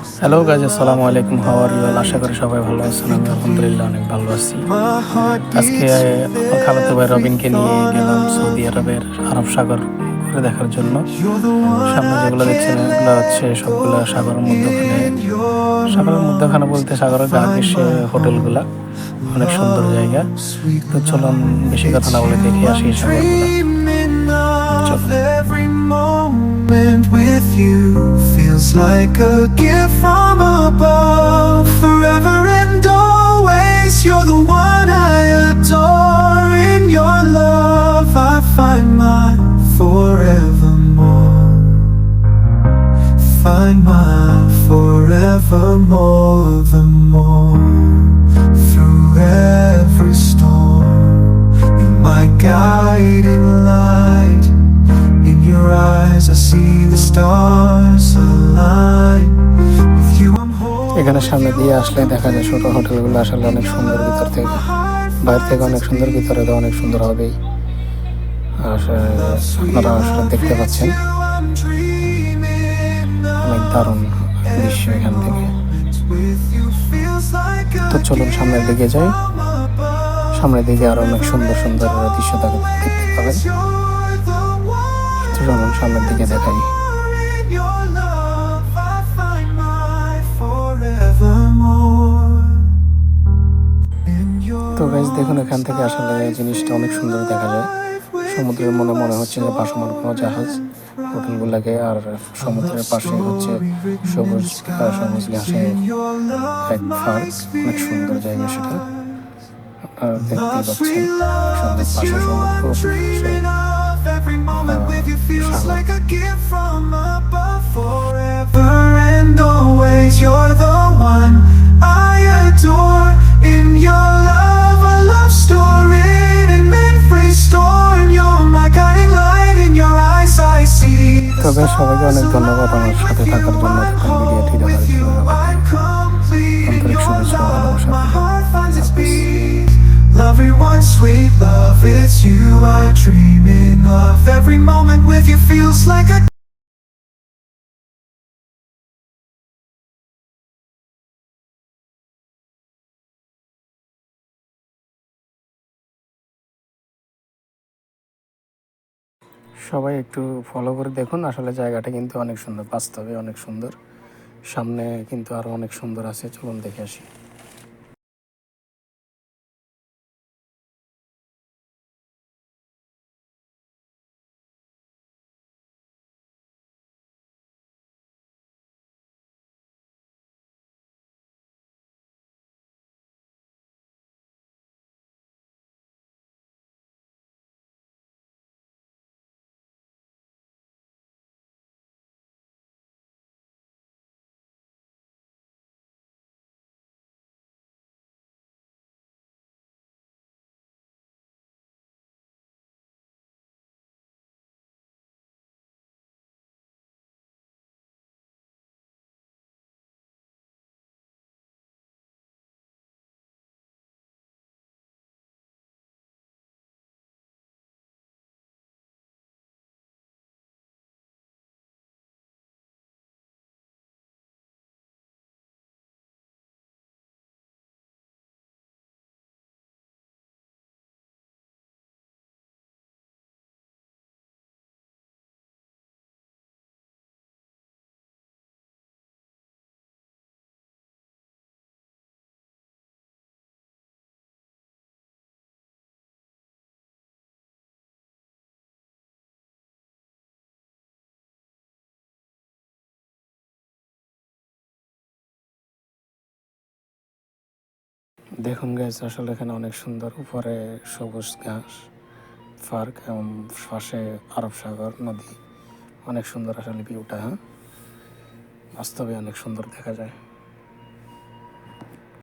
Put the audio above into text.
Hello guys আসসালামু আলাইকুম how are you আশা করি সবাই ভালো আছেন। আমি আলহামদুলিল্লাহ অনেক ভালো আছি। আজকে খালাতো ভাই রবিনকে নিয়ে গেলাম সৌদি আরবের আরব সাগর ঘুরে দেখার জন্য। সামনে যেগুলো দেখছেন, এগুলো হচ্ছে সবগুলো সাগরের মধ্যখানে। সাগরের মধ্যখানে বলতে সাগরের গা ঘেসে হোটেলগুলা। অনেক সুন্দর জায়গা. তো চলুন, বেশি কথা না বলে দেখে আসি সাগরগুলো। Feels like a gift from above. Forever and always, you're the one I adore. In your love, I find my forevermore. Find my forevermore, the more through every storm. এখানে সামনে দিয়ে আসলে দেখা যায় ছোট হোটেলগুলো আসলে অনেক সুন্দর ভিতর থেকে। বাইরে থেকে অনেক সুন্দর, ভিতরে তো অনেক সুন্দর হবেই। আসলে আপনারা আসলে দেখতে পাচ্ছেন। অনেক দারুণ দৃশ্য এখান থেকে। তো চলুন সামনের দিকে যাই। সামনের দিকে আরও অনেক সুন্দর সুন্দর দৃশ্য দেখতে পাবেন। চলুন সামনের দিকে দেখাই। তো বেশ দেখুন, এখান থেকে আসলে জিনিসটা অনেক সুন্দর দেখা যায়। সমুদ্রের মনে মনে হচ্ছে যে ভাসমান কোনো জাহাজ। হোটেলগুলোকে আর সমুদ্রের পাশে হচ্ছে সবুজ সবুজ ঘাসে এক পার্ক অনেক সুন্দর জায়গা সেটা। আপনারা দেখতেই পাচ্ছেন সুন্দর পাশে সমুদ্র dreaming তবে সবাইকে অনেক ধন্যবাদ আমার সাথে থাকার জন্য ভিডিওটি দেখার জন্য love. Everyone, sweet love, it's you I'm dreaming of. Every moment with you feels like a সবাই একটু ফলো করে দেখুন। আসলে জায়গাটা কিন্তু অনেক সুন্দর, বাস্তবে অনেক সুন্দর। সামনে কিন্তু আরও অনেক সুন্দর আছে। চলুন দেখে আসি। দেখুন গাছ আসলে এখানে অনেক সুন্দর উপরে সবুজ ঘাস পার্ক এবং পাশে আরব সাগর নদী, অনেক সুন্দর আসলে ভিউটা হ্যাঁ? বাস্তবে অনেক সুন্দর দেখা যায়।